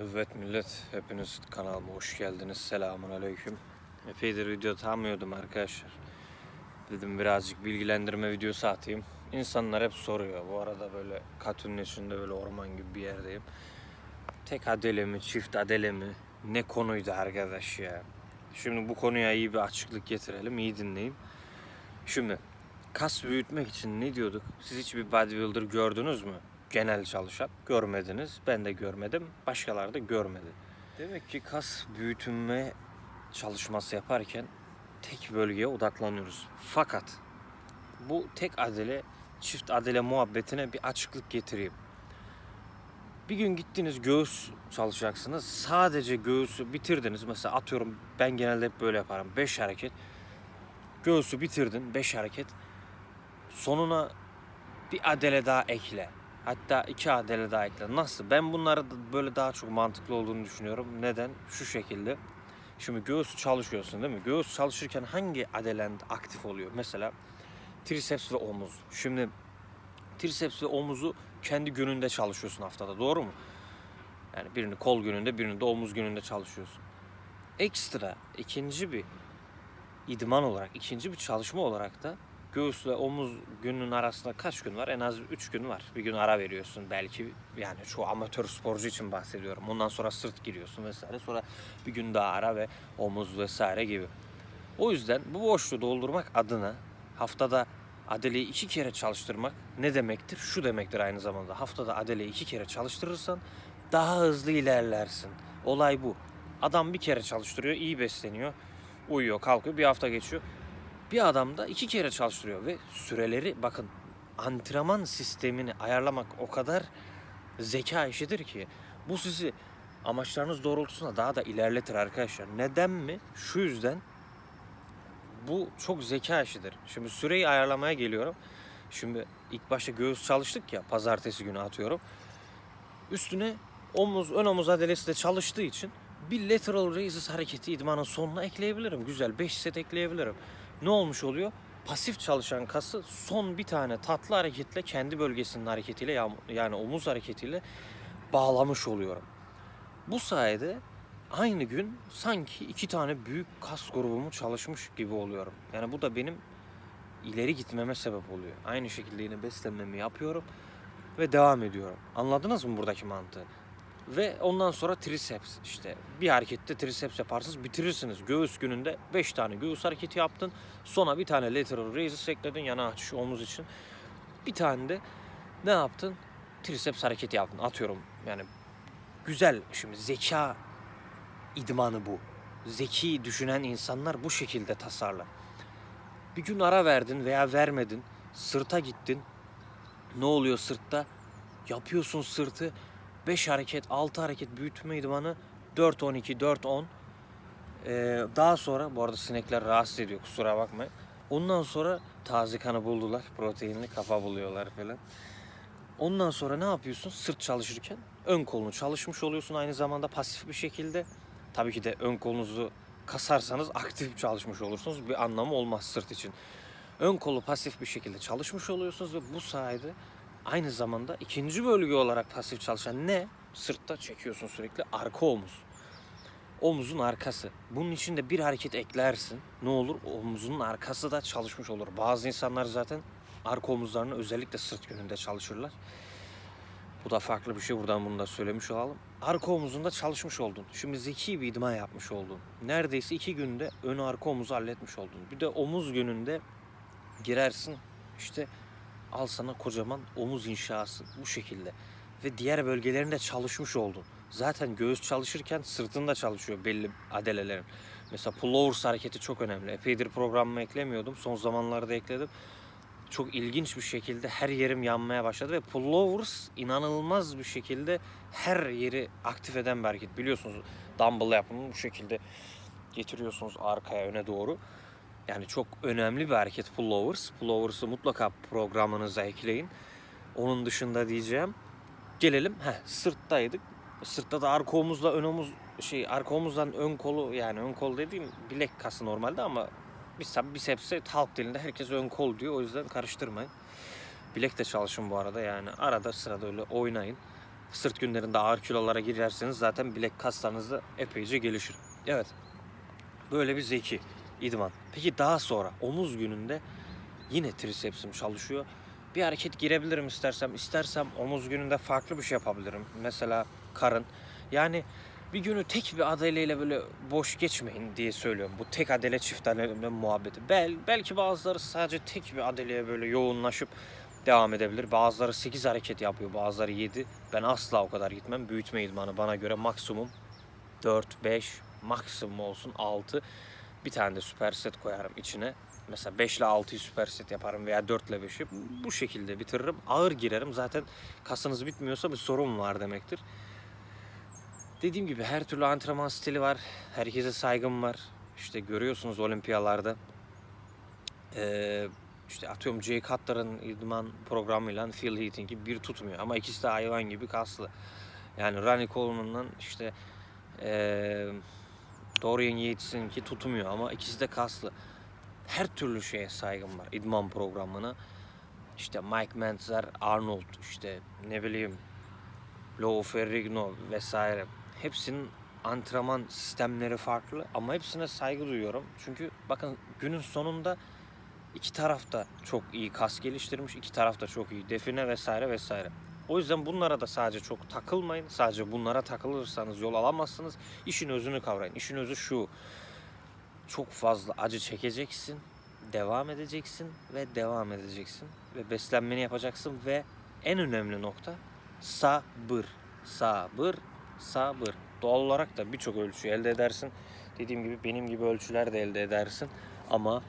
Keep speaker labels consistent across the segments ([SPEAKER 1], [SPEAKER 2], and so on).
[SPEAKER 1] Evet millet, hepiniz kanalıma hoş geldiniz. Selamun aleyküm. Epeydir video atamıyordum arkadaşlar. Dedim birazcık bilgilendirme videosu atayım. İnsanlar hep soruyor. Bu arada böyle Katün'ün içinde böyle orman gibi bir yerdeyim. Tek adele mi, çift adele mi? Ne konuydu arkadaş ya? Şimdi bu konuya iyi bir açıklık getirelim, iyi dinleyin. Şimdi kas büyütmek için ne diyorduk? Siz hiç bir bodybuilder gördünüz mü? Genel çalışan. Görmediniz. Ben de görmedim. Başkaları da görmedi. Demek ki kas büyütme çalışması yaparken tek bölgeye odaklanıyoruz. Fakat bu tek adele, çift adele muhabbetine bir açıklık getireyim. Bir gün gittiniz göğüs çalışacaksınız. Sadece göğüsü bitirdiniz. Mesela atıyorum ben genelde hep böyle yaparım. 5 hareket. Göğüsü bitirdin 5 hareket. Sonuna bir adele daha ekle. Hatta iki adele daha ekle. Nasıl? Ben bunları böyle daha çok mantıklı olduğunu düşünüyorum. Neden? Şu şekilde. Şimdi göğüs çalışıyorsun değil mi? Göğüs çalışırken hangi adelen aktif oluyor? Mesela triceps ve omuz. Şimdi triceps ve omuzu kendi gününde çalışıyorsun haftada. Doğru mu? Yani birini kol gününde, birini de omuz gününde çalışıyorsun. Ekstra ikinci bir idman olarak, ikinci bir çalışma olarak da göğüsle omuz günün arasında kaç gün var? En az 3 gün var. Bir gün ara veriyorsun belki. Yani şu amatör sporcu için bahsediyorum. Ondan sonra sırt giriyorsun vesaire. Sonra bir gün daha ara ve omuz vesaire gibi. O yüzden bu boşluğu doldurmak adına haftada adeleyi iki kere çalıştırmak ne demektir? Şu demektir aynı zamanda. Haftada adeleyi iki kere çalıştırırsan daha hızlı ilerlersin. Olay bu. Adam bir kere çalıştırıyor, iyi besleniyor, uyuyor, kalkıyor, bir hafta geçiyor. Bir adam da iki kere çalıştırıyor ve süreleri bakın antrenman sistemini ayarlamak o kadar zeka işidir ki bu sizi amaçlarınız doğrultusunda daha da ilerletir arkadaşlar. Neden mi? Şu yüzden bu çok zeka işidir. Şimdi süreyi ayarlamaya geliyorum. Şimdi ilk başta göğüs çalıştık ya pazartesi günü atıyorum. Üstüne omuz, ön omuz adalesi de çalıştığı için bir lateral raises hareketi idmanın sonuna ekleyebilirim. Güzel 5 set ekleyebilirim. Ne olmuş oluyor? Pasif çalışan kası son bir tane tatlı hareketle kendi bölgesinin hareketiyle ya- yani omuz hareketiyle bağlamış oluyorum. Bu sayede aynı gün sanki iki tane büyük kas grubumu çalışmış gibi oluyorum. Yani bu da benim ileri gitmeme sebep oluyor. Aynı şekilde yine beslenmemi yapıyorum ve devam ediyorum. Anladınız mı buradaki mantığı? Ve ondan sonra triceps işte bir harekette triceps yaparsınız bitirirsiniz. Göğüs gününde 5 tane göğüs hareketi yaptın. Sonra bir tane lateral raises ekledin yana açış omuz için. Bir tane de ne yaptın? Triceps hareketi yaptın. Atıyorum yani güzel şimdi zeka idmanı bu. Zeki düşünen insanlar bu şekilde tasarlar. Bir gün ara verdin veya vermedin. Sırta gittin. Ne oluyor sırtta? Yapıyorsun sırtı. 5 hareket, 6 hareket büyütme idmanı 4-12, 4-10. Ee, daha sonra, bu arada sinekler rahatsız ediyor kusura bakmayın. Ondan sonra taze kanı buldular. Proteinli kafa buluyorlar falan. Ondan sonra ne yapıyorsun? Sırt çalışırken ön kolunu çalışmış oluyorsun aynı zamanda pasif bir şekilde. Tabii ki de ön kolunuzu kasarsanız aktif çalışmış olursunuz. Bir anlamı olmaz sırt için. Ön kolu pasif bir şekilde çalışmış oluyorsunuz ve bu sayede aynı zamanda ikinci bölge olarak pasif çalışan ne? Sırtta çekiyorsun sürekli arka omuz. Omuzun arkası. Bunun için de bir hareket eklersin. Ne olur? Omuzun arkası da çalışmış olur. Bazı insanlar zaten arka omuzlarını özellikle sırt yönünde çalışırlar. Bu da farklı bir şey. Buradan bunu da söylemiş olalım. Arka omuzunda çalışmış oldun. Şimdi zeki bir idman yapmış oldun. Neredeyse iki günde ön arka omuzu halletmiş oldun. Bir de omuz gününde girersin. İşte al sana kocaman omuz inşası bu şekilde. Ve diğer bölgelerinde çalışmış oldun. Zaten göğüs çalışırken sırtın da çalışıyor belli adelelerin. Mesela pullovers hareketi çok önemli. Epeydir programıma eklemiyordum. Son zamanlarda ekledim çok ilginç bir şekilde her yerim yanmaya başladı ve pullovers inanılmaz bir şekilde her yeri aktif eden bir hareket. Biliyorsunuz dumbbell yapımını bu şekilde getiriyorsunuz arkaya öne doğru. Yani çok önemli bir hareket pullovers. Pullovers'ı mutlaka programınıza ekleyin. Onun dışında diyeceğim. Gelelim heh, sırttaydık. Sırtta da arka omuzla ön omuz şey arka omuzdan ön kolu yani ön kol dediğim bilek kası normalde ama biz tabi bisepse halk dilinde herkes ön kol diyor. O yüzden karıştırmayın. Bilek de çalışın bu arada yani. Arada sırada öyle oynayın. Sırt günlerinde ağır kilolara girerseniz zaten bilek kaslarınız da epeyce gelişir. Evet. Böyle bir zeki idman. Peki daha sonra omuz gününde yine trisepsim çalışıyor. Bir hareket girebilirim istersem. İstersem omuz gününde farklı bir şey yapabilirim. Mesela karın. Yani bir günü tek bir adeleyle böyle boş geçmeyin diye söylüyorum. Bu tek adele çift adele muhabbeti. Bel, belki bazıları sadece tek bir adeleye böyle yoğunlaşıp devam edebilir. Bazıları 8 hareket yapıyor, bazıları 7. Ben asla o kadar gitmem. Büyütme idmanı bana göre maksimum 4, 5, maksimum olsun 6. Bir tane de süper set koyarım içine. Mesela 5 ile 6'yı süper set yaparım veya 4 ile 5'i. Bu şekilde bitiririm. Ağır girerim. Zaten kasınız bitmiyorsa bir sorun var demektir. Dediğim gibi her türlü antrenman stili var. Herkese saygım var. İşte görüyorsunuz olimpiyalarda. Ee, işte atıyorum Jay Cutler'ın idman programıyla Phil Heating'i bir tutmuyor. Ama ikisi de hayvan gibi kaslı. Yani Ronnie Coleman'ın işte ee, Dorian Yates'inki tutmuyor ama ikisi de kaslı. Her türlü şeye saygım var idman programına. İşte Mike Mentzer, Arnold, işte ne bileyim Lou Ferrigno vesaire. Hepsinin antrenman sistemleri farklı ama hepsine saygı duyuyorum. Çünkü bakın günün sonunda iki taraf da çok iyi kas geliştirmiş, iki taraf da çok iyi define vesaire vesaire. O yüzden bunlara da sadece çok takılmayın. Sadece bunlara takılırsanız yol alamazsınız. İşin özünü kavrayın. İşin özü şu. Çok fazla acı çekeceksin. Devam edeceksin ve devam edeceksin. Ve beslenmeni yapacaksın ve en önemli nokta sabır. Sabır, sabır. Doğal olarak da birçok ölçü elde edersin. Dediğim gibi benim gibi ölçüler de elde edersin. Ama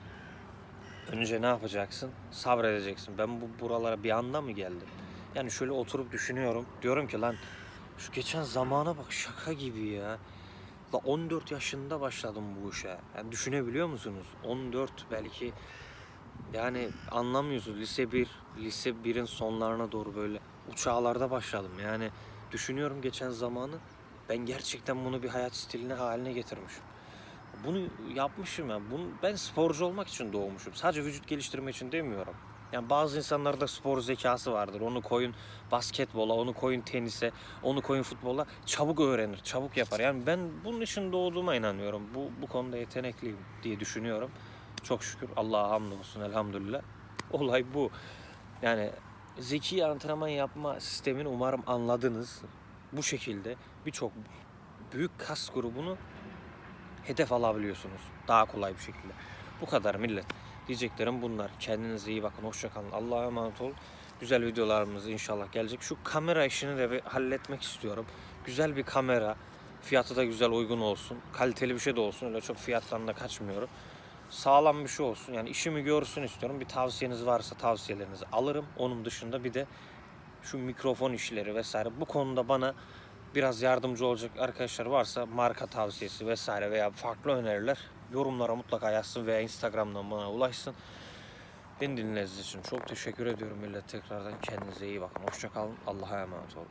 [SPEAKER 1] önce ne yapacaksın? Sabredeceksin. Ben bu buralara bir anda mı geldim? Yani şöyle oturup düşünüyorum. Diyorum ki lan şu geçen zamana bak şaka gibi ya. La 14 yaşında başladım bu işe. Yani düşünebiliyor musunuz? 14 belki yani anlamıyorsunuz. Lise 1, lise 1'in sonlarına doğru böyle uçağlarda başladım. Yani düşünüyorum geçen zamanı. Ben gerçekten bunu bir hayat stiline haline getirmişim. Bunu yapmışım ya. Bunu, ben sporcu olmak için doğmuşum. Sadece vücut geliştirme için demiyorum. Yani bazı insanlarda spor zekası vardır. Onu koyun basketbola, onu koyun tenise, onu koyun futbola. Çabuk öğrenir, çabuk yapar. Yani ben bunun için doğduğuma inanıyorum. Bu, bu konuda yetenekliyim diye düşünüyorum. Çok şükür Allah'a hamdolsun elhamdülillah. Olay bu. Yani zeki antrenman yapma sistemini umarım anladınız. Bu şekilde birçok büyük kas grubunu hedef alabiliyorsunuz. Daha kolay bir şekilde. Bu kadar millet. Diyeceklerim bunlar. Kendinize iyi bakın. Hoşça kalın. Allah'a emanet olun. Güzel videolarımız inşallah gelecek. Şu kamera işini de bir halletmek istiyorum. Güzel bir kamera. Fiyatı da güzel uygun olsun. Kaliteli bir şey de olsun. Öyle çok fiyattan da kaçmıyorum. Sağlam bir şey olsun. Yani işimi görsün istiyorum. Bir tavsiyeniz varsa tavsiyelerinizi alırım. Onun dışında bir de şu mikrofon işleri vesaire bu konuda bana biraz yardımcı olacak arkadaşlar varsa marka tavsiyesi vesaire veya farklı öneriler yorumlara mutlaka yazsın veya Instagram'dan bana ulaşsın. Beni dinlediğiniz için çok teşekkür ediyorum millet tekrardan. Kendinize iyi bakın. Hoşça kalın. Allah'a emanet olun.